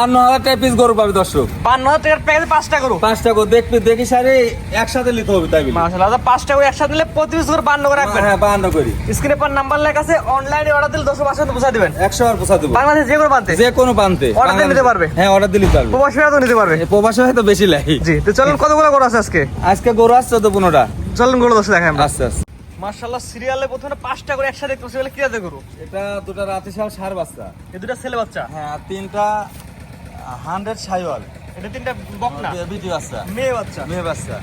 বান্ন হাজার টাকা পিস গরু পাবে দর্শক। বান্ন হাজার টাকার প্যাকেজে পাঁচটা করো পাঁচটা গরু দেখবি দেখি সারে একসাথে নিতে হবে তাই মাশাআল্লাহ দাদা পাঁচটা করে একসাথে নিলে প্রতি পিস করে বান্ন করে রাখবেন। হ্যাঁ বান্ন করি। স্ক্রিনে পর নাম্বার লেখা আছে অনলাইনে অর্ডার দিলে দশ পাঁচশো পৌঁছা দিবেন। একশো আর পোষা দেবো। বাংলাদেশ যে কোনো প্রান্তে। যে কোনো প্রান্তে। Order দিয়ে নিতে পারবে? হ্যাঁ অর্ডার দিলে পারবে। প্রবাসীরা তো নিতে পারবে। এ প্রবাসে হয়তো বেশি লাগে জি তো চলুন কতগুলো করে আছে আজকে? আজকে গরু আসছে তো পনেরোটা চলুনগুলো দশে দেখাই আমরা। আস্তে আস্তে মার্শাল্লাহ সিরিয়ালে প্রথমে পাঁচটা করে একসাথে দেখতে পাচ্ছি বলে কি করু এটা দুটা রাতে সার বাচ্চা। এই দুটা ছেলে বাচ্চা? হ্যাঁ তিনটা হান্ড্রেড সাইওয়াল। এটা তিনটা বকনা? বিটি বাচ্চা। মেয়ে বাচ্চা? মেয়ে বাচ্চা।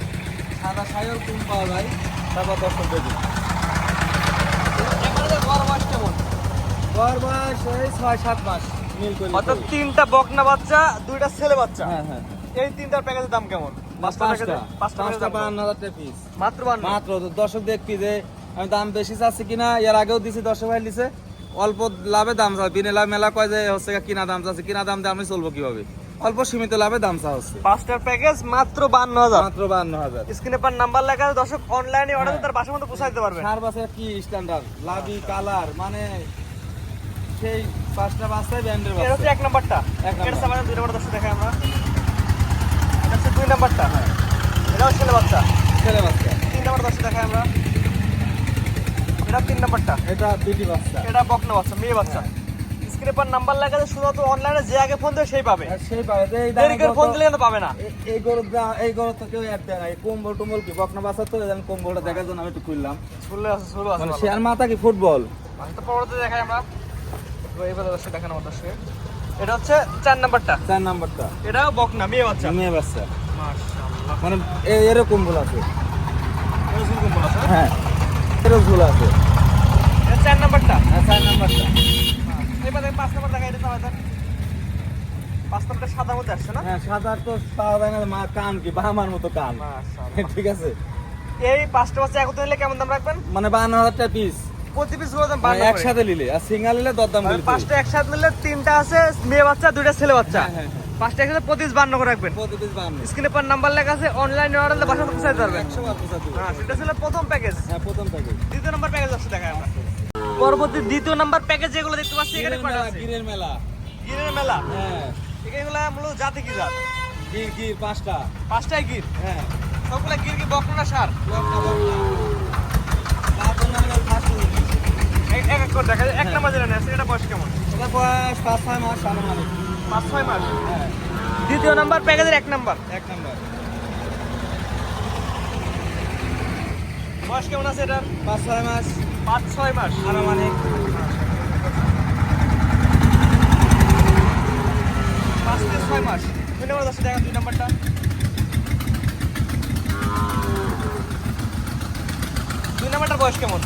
সাদা সাইওয়াল কম পাওয়া যায়। তারপর দর্শক মিল অর্থাৎ তিনটা বকনা বাচ্চা দুইটা ছেলে বাচ্চা। হ্যাঁ হ্যাঁ এই তিনটার প্যাকেজের দাম কেমন? মাত্র দর্শক দেখবি যে আমি দাম বেশি চাচ্ছি কিনা এর আগেও দিছি দর্শক ভাই দিছে। অল্প লাভে দাম চা বিনে লাভ মেলা কয় যে হচ্ছে কিনা দাম চাচ্ছে কিনা দাম দিয়ে আমি চলবো কীভাবে? অল্প সীমিত লাভে দাম চা হচ্ছে পাঁচটার প্যাকেজ মাত্র বান্ন হাজার। মাত্র বান্ন হাজার। স্ক্রিনে পার নাম্বার লেখা আছে দর্শক অনলাইনে অর্ডার তার বাসার মধ্যে পৌঁছাই দিতে পারবেন। সার বাসের কি স্ট্যান্ডার্ড লাভি কালার মানে সেই পাঁচটা বাচ্চায় ব্যান্ডের এটা হচ্ছে এক নাম্বারটা। এক এটা নাম্বার। হচ্ছে আমাদের দুই নাম্বার দর্শক দেখাই আমরা। এটা হচ্ছে দুই নাম্বারটা। এটাও ছেলে বাচ্চা। ছেলে বাচ্চা। তিন নাম্বার দর্শক দেখাই আমরা। এটা তিন নাম্বারটা। এটা দুটি বাচ্চা। এটা বকনা বাচ্চা মেয়ে বাচ্চা। স্ক্রিপার নাম্বার লেখা আছে শুধুমাত্র অনলাইনে যে আগে ফোন দেবে সেই পাবে। সেই পাবে। দেরি করে ফোন দিলে কিন্তু পাবে না। এই এই গরু তো কেউ অ্যাড দেয় না। কম্বল টম্বল কি? বকনা বাচ্চা তো কম্বলটা দেখার জন্য আমি একটু খুললাম। আছে শুরু আছে মানে শেয়ার মাথা কি ফুটবল? আমি তো পরবর্তী দেখাই আমরা। তো এবার দর্শক দেখানো আমার দর্শক এটা হচ্ছে চার নাম্বারটা। চার নাম্বারটা। বকনা মেয়ে বাচ্চা। মেয়ে বাচ্চা। মাশাআল্লাহ। মানে এরকম ভুল আছে। শুরু করব হ্যাঁ। এরকম ভুল আছে। চার নাম্বারটা। হ্যাঁ চার নাম্বারটা। এবার পাঁচ নাম্বার দেখাই এটা চালাতে পাঁচ নাম্বারটা সাদার মধ্যে আসছে না? হ্যাঁ সাত তো পাওয়া যায় না মা কান কি বাহামার মতো কান। ঠিক আছে? এই পাঁচটা বাচ্চা একত্রে নিলে কেমন দাম রাখবেন? মানে বান্ন হাজার টাকা পিস প্রতি পিসগুলো দাম বান্ন একসাথে নিলে আর সিঙ্গাল নিলে দরদাম মানে পাঁচটা একসাথে নিলে তিনটা আছে মেয়ে বাচ্চা দুইটা ছেলে বাচ্চা। হ্যাঁ, হ্যাঁ, হ্যাঁ। পাঁচটা একসাথে পিস বান্ন করে রাখবেন। স্ক্রিনে পর নাম্বার লেখা আছে অনলাইনে অর্ডার দিলে বাসা পৌঁছাতে পারবেন। হ্যাঁ সেটা ছিল প্রথম প্যাকেজ হ্যাঁ প্রথম প্যাকেজ দ্বিতীয় নাম্বার প্যাকেজ আছে দেখায় আমরা। পরবর্তী দ্বিতীয় নাম্বার প্যাকেজ যেগুলো দেখতে পাচ্ছি এখানে কয়টা আছে? গিরের মেলা। গিরের মেলা? হ্যাঁ। এগুলো মূলত জাতি কি জাত? গির গির পাঁচটা। পাঁচটাই গির? হ্যাঁ। সবগুলো গির কি বকনা সার। এক এক করে দেখা এক হ্যাঁ। নাম্বার যেটা নেই এটা বয়স কেমন? এটা বয়স পাঁচ ছয় মাস আনুমানিক পাঁচ ছয় মাস। দ্বিতীয় নাম্বার প্যাকেজের এক নাম্বার। এক নাম্বার। বয়স কেমন আছে এটার? পাঁচ ছয় মাস। পাঁচ ছয় মাস। আনুমানিক পাঁচ থেকে ছয় মাস। দুই নাম্বার দশটা দেখা দুই নাম্বারটা। দুই নাম্বারটার বয়স কেমন?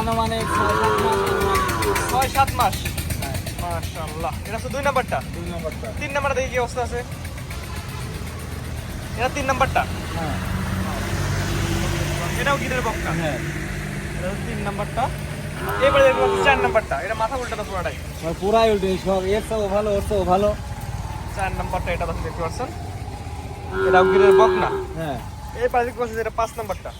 আনুমানিক ছয় সাত মাস। ছয় সাত মাস। মাশাআল্লাহ। এটা দুই নাম্বারটা? দুই নাম্বারটা। তিন নাম্বারটা দেখি কি অবস্থা আছে? এটা তিন নাম্বারটা? হ্যাঁ। এটাও গিরের বক্কা হ্যাঁ। এটা তিন নাম্বারটা। এবারে দেখব চার নাম্বারটা। এটা মাথা উল্টাটা পুরোটাই। পুরাই উল্টে সব এর চেয়েও ভালো ওর চেয়েও ভালো। চার নাম্বারটা এটা দেখতে দেখতে পাচ্ছেন। এটাও গিরের বকনা হ্যাঁ। এই পাশে দেখতে এটা পাঁচ নাম্বারটা।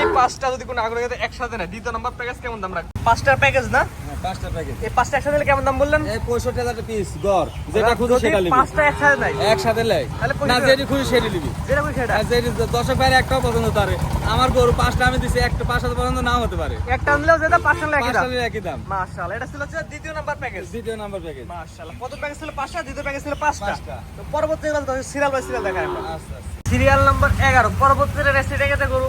এই পাঁচটা যদি কোনো আগ্রহ একসাথে না দ্বিতীয় নাম্বার প্যাকেজ কেমন দাম রাখবে? পাঁচটার প্যাকেজ না? পাঁচটা প্যাকেজ এই পাঁচটা একসাথে নিলে কেমন দাম বললেন? এই পঁয়ষট্টি হাজার পিস গড়। যেটা খুশি সেটা নিবি। পাঁচটা একসাথে নাই একসাথে লাই না পঁয়ষট্টি- খুশি সেটি নিবি। যেটা বলি সেটা। আর যেটি দর্শক ভাইয়ের একটাও পছন্দ তারে। আমার গরু পাঁচটা আমি দিছি একটা পাঁচ হাজার পছন্দ নাও হতে পারে। একটা নিলেও যেটা পাঁচটা নিলে একই পাঁচটা দাম নিলে একই দাম। মাশাআল্লাহ এটা ছিল হচ্ছে দ্বিতীয় নাম্বার প্যাকেজ দ্বিতীয় নাম্বার প্যাকেজ মাশাআল্লাহ প্রথম প্যাকেজ ছিল পাঁচটা দ্বিতীয় প্যাকেজ ছিল পাঁচটা। পাঁচটা। তো পরবর্তী সিরিয়াল বাই সিরিয়াল আচ্ছা আচ্ছা। সিরিয়াল নাম্বার এগারো পরবর্তী রেসিডে গরু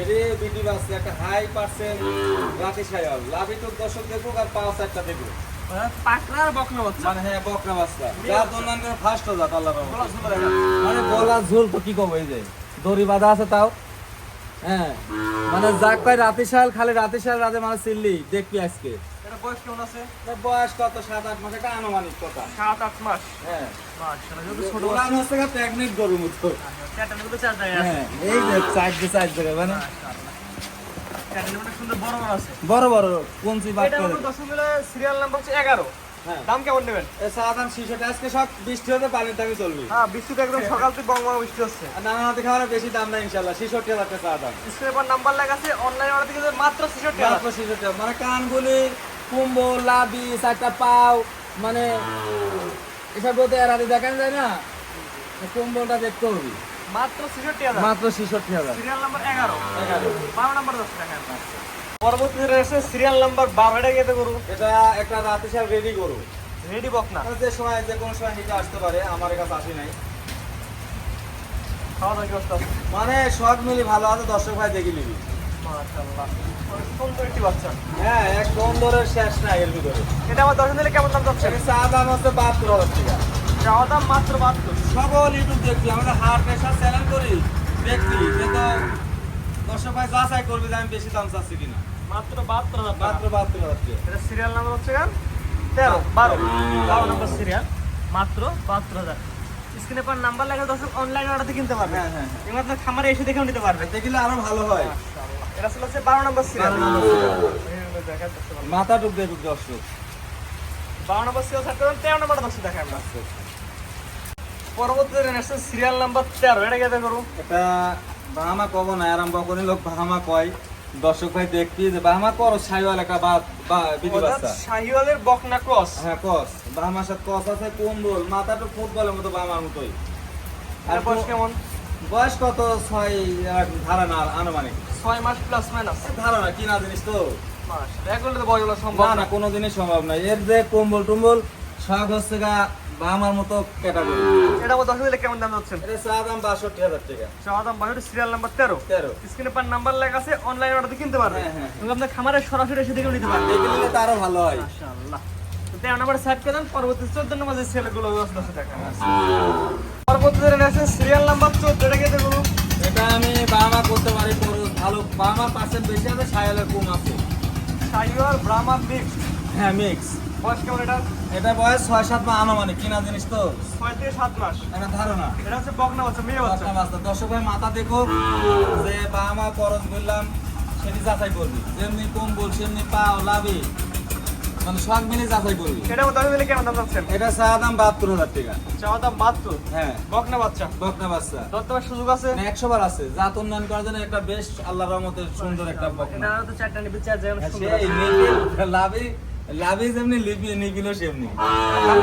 এটি বিডি বাস একটা হাই পার্সেন্ট রাতি সায়াল লাভি তো দর্শক আর পাঁচ একটা বকনা বাচ্চা। মানে হ্যাঁ বাচ্চা। ফার্স্ট আল্লাহ মানে গলা ঝোল তো কি কব এই যে দড়ি বাঁধা আছে তাও। হ্যাঁ মানে যাক রাতে শাল খালি রাতে শাল রাতে মানে চিল্লি দেখবি আজকে। বয়স কেমন আছে? বয়স কত? সাত আট মাস? একটা আনুমানিক কথা। সাত আট মাস? হ্যাঁ। বড় বড় মিলে সিরিয়াল নাম্বার হচ্ছে এগারো। হ্যাঁ। দাম কেমন নেবেন? সাধারণ শিশুটা আজকে সব বৃষ্টি হতে পানির দামই চলবে। হ্যাঁ বৃষ্টিতে একদম সকাল থেকে বঙ্গমার বৃষ্টি হচ্ছে। আর নানা হাতে খাওয়ার বেশি দাম না ইনশাল্লাহ ছিষট্টি হাজার টাকা দাম। স্ক্রিনে নাম্বার লেখা আছে অনলাইন অর্ডার থেকে মাত্র ছেষট্টি মাত্র ছিষট্টি মানে কানগুলি কুম্বল লাবি চারটা পাও মানে এসব বলতে এরাদি দেখান যায় না? কম্বলটা দেখতে হবে মাত্র ছেষট্টি হাজার। মাত্র ছেষট্টি হাজার। সিরিয়াল নাম্বার এগারো। এগারো। বারো নাম্বার দশ টাকা পরবর্তীতে রয়েছে সিরিয়াল নাম্বার বারো এটা গেতে করু এটা একটা রাতে সার রেডি করো রেডি বক না। যে সময় যে কোনো সময় নিতে আসতে পারে আমার কাছে আসি নাই। খাওয়া দাওয়া? মানে সব মিলি ভালো আছে দর্শক ভাই দেখে নিবি। মাশাআল্লাহ। সুন্দর একটি বাচ্চা। হ্যাঁ এক সুন্দরের শেষ নাই এর ভিতরে। এটা আমার দশ দিলে কেমন দাম যাচ্ছে? চা দাম হচ্ছে বাহাত্তর হাজার টাকা। চাওয়া দাম মাত্র বাহাত্তর। সকল ইউটিউব দেখবি আমাদের হার্ট প্রেশার চ্যানেল করি। দেখবি কিন্তু দর্শক ভাই যাচাই করবি যে আমি বেশি দাম চাচ্ছি কিনা। মাত্র বাহাত্তর হাজার মাত্র বাহাত্তর হাজার এটা সিরিয়াল নাম্বার হচ্ছে গান তেরো বারো। বারো নম্বর সিরিয়াল মাত্র বাহাত্তর হাজার। স্ক্রিনে পর নাম্বার লেখা দর্শক অনলাইন অর্ডার কিনতে পারবে। হ্যাঁ, হ্যাঁ, এবার আপনার খামারে এসে দেখেও নিতে পারবে। দেখলে আরও ভালো হয়। এটা ছিল হচ্ছে বারো নম্বর সিরিয়াল। মাথা টুক দেখুক দর্শক বারো নম্বর সিরিয়াল থাকতে তেরো নম্বর দর্শক দেখায় আমরা। পরবর্তীতে নেক্সট সিরিয়াল নাম্বার তেরো এটা কেটে করু এটা বাহামা কব না আরাম বকনি লোক বাহামা কয়। দর্শক ভাই দেখবি যে বাহামা করো একটা বা বা বিধি বাচ্চা। শাহিওয়ালের বকনা ক্রস। হ্যাঁ বাহামার সাথে কস আছে কম্বল মাথাটা ফুটবলের মতো বাহামার মতোই। আর বয়স কেমন? বয়স কত? ছয় আট ধারণা আর আনুমানিক। ছয় মাস প্লাস মাইনাস ধারণা কিনা জিনিস তো। না না কোনো জিনিস সম্ভব না। এর যে কম্বল টম্বল হচ্ছে গা বাহামার মতো ক্যাটাগরি এটা কেমন দাম যাচ্ছেন এটা চা দাম বাষট্টি হাজার টাকা। চাওয়া দাম বাহির সিরিয়াল নাম্বার তেরো। তেরো। স্ক্রিনে পার নাম্বার লেখা আছে অনলাইন অর্ডার কিনতে পারবে। হ্যাঁ, হ্যাঁ। আপনার খামারে সরাসরি এসে দেখেও নিতে পারবে। দেখে নিলে ভালো হয়। মাশাআল্লাহ। তো তেরো নম্বর সাইড করে দেন পরবর্তী চোদ্দ নম্বর যে ছেলেগুলো দশ টাকা। পরবর্তীতে রয়েছে সিরিয়াল নাম্বার চোদ্দ এটা আমি বাহামা করতে পুরো ভালো ব্রাহ্মার পার্সেন্ট বেশি আছে সায়ালের কম আছে। শাহিওয়াল ব্রাহ্মার মিক্স হ্যাঁ মিক্স বয়স কেমন এটা? এটা বয়স ছয় সাত মাস আনুমানিক কিনা জিনিস তো? ছয় থেকে সাত মাস। এটা ধারণা। এটা হচ্ছে বকনা বাচ্চা মেয়ে বাচ্চা। বাচ্চা। দর্শক ভাই মাথা দেখো যে বাহামা করজ বললাম সেটি যাচাই করবি। যেমনি গুম বলছে এমনি পাও লাভি। মানে সব মিলে যাচাই করবি। এটা দশ দিলে কেমন দাম যাচ্ছেন এটা চা দাম বাহাত্তর হাজার টাকা। চাওয়া দাম বাহাত্তর? হ্যাঁ। বকনা বাচ্চা? বকনা বাচ্চা। দত্তবার সুযোগ আছে? মানে একশো বার আছে। জাত উন্নয়ন করার জন্য একটা বেশ আল্লাহ রহমতের সুন্দর একটা বকনা। এটা তো চারটা নিবে চার জায়গা হ্যাঁ, সুন্দর লাভি লাভি যেমনি লিপি নিবিলও সেমনি।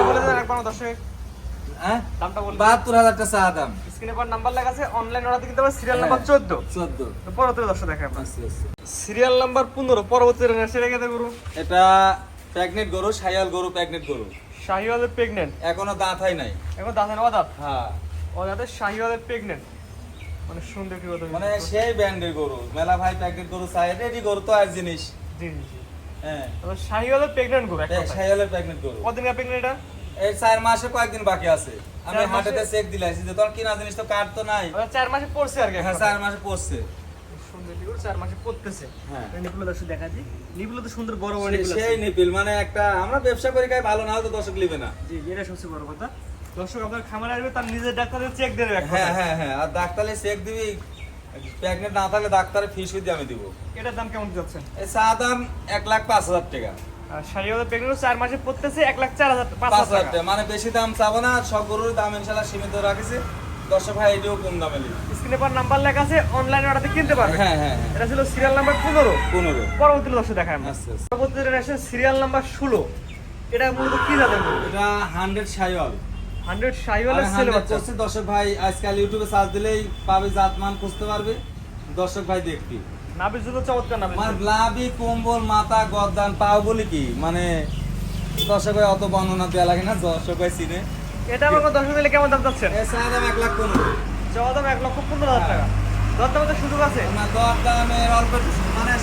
বলে দেন একবার দর্শক। হ্যাঁ? দামটা বাহাত্তর হাজার টাকা চা দাম। স্ক্রিনে পর নাম্বার লেখা আছে অনলাইন অর্ডার কিনতে সিরিয়াল। নাম্বার চোদ্দ। চোদ্দ। পরবর্তী দর্শক দেখে আমরা। আচ্ছা, আচ্ছা। সিরিয়াল নাম্বার পনেরো পরবর্তী সেটা কেটে করু এটা প্যাগনেট গরু সাইয়াল গরু প্যাগনেট গরু। শাহিওয়ালের প্রেগনেন্ট? এখনও দাঁত হয় নাই। এখন দাঁতের অদাত? হ্যাঁ। অদাতের শাহিওয়ালের প্রেগনেন্ট? মানে সুন্দর কি কথা মানে সেই ব্যান্ডের গরু। মেলা ভাই প্যাকেট গরু চাই রেডি গরু তো আর জিনিস। জি জি হ্যাঁ। তবে শাহিওয়ালের প্রেগনেন্ট গরু একটা কথায়। সাইয়ালের প্যাকেট গরু। কদিন প্রেগনেন্ট এটা? এই চার মাসে কয়েকদিন বাকি আছে। আমি হাটেতে চেক দিলাইছি যে তোর কিনা জিনিস তো কার্ড তো নাই। ওটা চার মাসে পড়ছে আর কি হ্যাঁ চার মাসে পড়ছে। সুন্দর চার মাসে পড়তেছে। হ্যাঁ। দর্শক দেখা যায় নিপুল তো সুন্দর বড় বড় সেই নিপিল মানে একটা আমরা ব্যবসা করি খাই ভালো না হলে তো দর্শক লিবে না। জি এটা সবচেয়ে বড় কথা। দর্শক আপনার খামারে আসবে তার নিজের ডাক্তারের চেক দেবে হ্যাঁ হ্যাঁ হ্যাঁ আর ডাক্তারে চেক দিবি প্যাকেট না থাকলে ডাক্তারের ফিস দিয়ে আমি দিব। এটার দাম কেমন এই চা দাম এক লাখ পাঁচ হাজার টাকা। চার মাসে পড়তেছে এক লাখ চার হাজার পাঁচ টাকা। মানে বেশি দাম চাবো না সব গরুর দাম ইনশাল্লাহ সীমিত রাখিছি। দর্শক ভাই এটিও কম দামে নিবি স্ক্রিনে পর নাম্বার লেখা আছে অনলাইন অর্ডারতে কিনতে পারবে। হ্যাঁ হ্যাঁ হ্যাঁ। এটা ছিল সিরিয়াল নাম্বার পনেরো। পনেরো। পরবর্তী দর্শক দেখায় আচ্ছা আচ্ছা। পরবর্তীতে সিরিয়াল নাম্বার ষোলো। এটা মূলত কি জাতের এটা হান্ড্রেড সাইওয়াল। হান্ড্রেড শাহিওয়ালের ছেলে বাচ্চা করছি, দর্শক ভাই আজকাল ইউটিউবে সার্চ দিলেই পাবে জাতমান খুঁজতে পারবে। দর্শক ভাই দেখবি। নাবির জুতো চমৎকার নাবির মানে লাভি কম্বল মাথা গদ্দান পাও বলি কি? মানে দর্শক ভাই অত বর্ণনা দেওয়া লাগে না। দর্শক ভাই চিনে। এটা আমার দর্শক দিলে কেমন দাম চাচ্ছেন? চা দাম এক লাখ পনেরো। চাওয়া দাম এক লক্ষ পনেরো হাজার টাকা। দর দামের সুযোগ আছে। না দর দামের অল্প মানে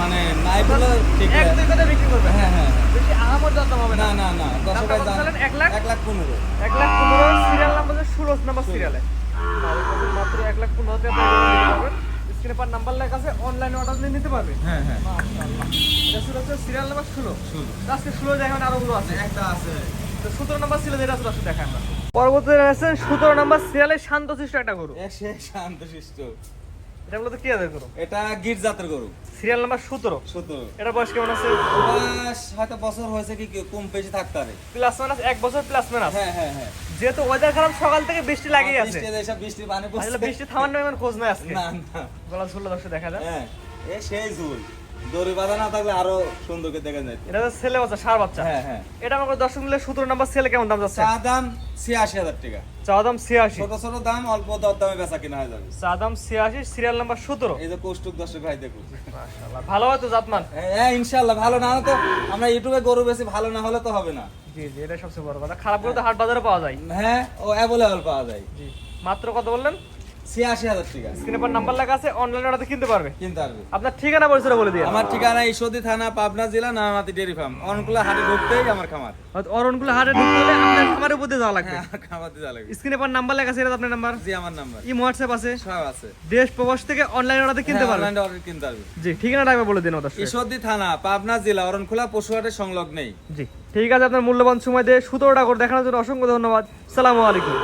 মানে নাই বলে ঠিক এক আছে। দুই কথা বিক্রি করবে হ্যাঁ হ্যাঁ হ্যাঁ। বেশি আহামর দর দাম হবে না। না না দর্শক? এক লাখ? এক লাখ পনেরো। এক লাখ পনেরো সিরিয়াল নাম্বার ষোলো নাম্বার সিরিয়ালে মাত্র এক লাখ পনেরো হাজার টাকা স্ক্রিনে পার নাম্বার লেখা আছে অনলাইনে অর্ডার দিয়ে নিতে পারবে। হ্যাঁ হ্যাঁ। এটা হচ্ছে সিরিয়াল নাম্বার ষোলো। শুধু আজকে ষোলো দেখেন আরও গুলো আছে। একটা আছে। সতেরো নাম্বার ছিল যেটা আছে দশ আমরা। পরবর্তীতে আছেন সতেরো নাম্বার সিরিয়ালে শান্ত একটা গরু। সে শান্ত এটা বলতে কি আছে গরু? এটা গিট গরু। সিরিয়াল নাম্বার সতেরো। শুধু এটা বয়স কেমন আছে? বয়স হয়তো বছর হয়েছে কি কি কম বেশি থাকতে পারে। প্লাস মাইনাস এক বছর প্লাস মাইনাস হ্যাঁ হ্যাঁ হ্যাঁ। যেহেতু ওয়েদার খারাপ সকাল থেকে বৃষ্টি লাগেই আছে। বৃষ্টি এসব বৃষ্টি পানি পড়ছে। বৃষ্টি থামার নামে খোঁজ নাই আজকে। না না। গলা দর্শক দেখা যায় হ্যাঁ এ সেই ঝুল। দড়ি বাঁধা না থাকলে আরও দেখা যায়। এটা ছেলে বাচ্চা সার বাচ্চা? হ্যাঁ হ্যাঁ। এটা আমার দর্শক মিলে সতেরো নাম্বার ছেলে কেমন দাম যাচ্ছে? চা দাম ছিয়াশি হাজার টাকা। চা দাম ছিয়াশি। ছোট ছোট দাম অল্প দর দামে বেচা কিনা হয়ে যাবে। চা দাম ছিয়াশি সিরিয়াল নাম্বার সতেরো। এই যে কৌষ্টুক দর্শক ভাই দেখুন। ভালো হয় তো জাতমান? হ্যাঁ ইনশাল্লাহ ভালো না হলে তো আমরা ইউটিউবে গরু বেশি ভালো না হলে তো হবে না। জি জি এটা সবচেয়ে বড় কথা। খারাপ করে তো হাট বাজারে পাওয়া যায়। হ্যাঁ ও অ্যাভেলেবল পাওয়া যায়। জি। মাত্র কত বললেন? ছিয়াশি হাজার টাকা। স্ক্রিনে পর নাম্বার লেখা আছে অনলাইনে অর্ডার কিনতে পারবে? কিনতে পারবে। আপনার ঠিকানা পরিচয় বলে দিয়ে আমার ঠিকানা ঈশ্বরদী থানা পাবনা জেলা নানামাতি ডেয়ারি ফার্ম। অনকুলা হাটে ঢুকতেই আমার খামার। অরণগুলো হাটে ঢুকতে হলে আপনার খামারের উপর দিয়ে যাওয়া লাগবে। হ্যাঁ, খামার দিয়ে লাগবে। স্ক্রিনে পর নাম্বার লেখা আছে এটা আপনার নাম্বার জি আমার নাম্বার ই হোয়াটসঅ্যাপ আছে? সব আছে। দেশ প্রবাস থেকে অনলাইন অর্ডার কিনতে হ্যাঁ, পারবে। অনলাইনে অর্ডার কিনতে পারবে। জি ঠিকানাটা একবার বলে দিন থানা পাবনা জেলা অরণখোলা পশুহাটের সংলগ্নেই। জি ঠিক আছে আপনার মূল্যবান সময় দিয়ে সতেরোটা করে দেখানোর জন্য অসংখ্য ধন্যবাদ। সালামু আলাইকুম।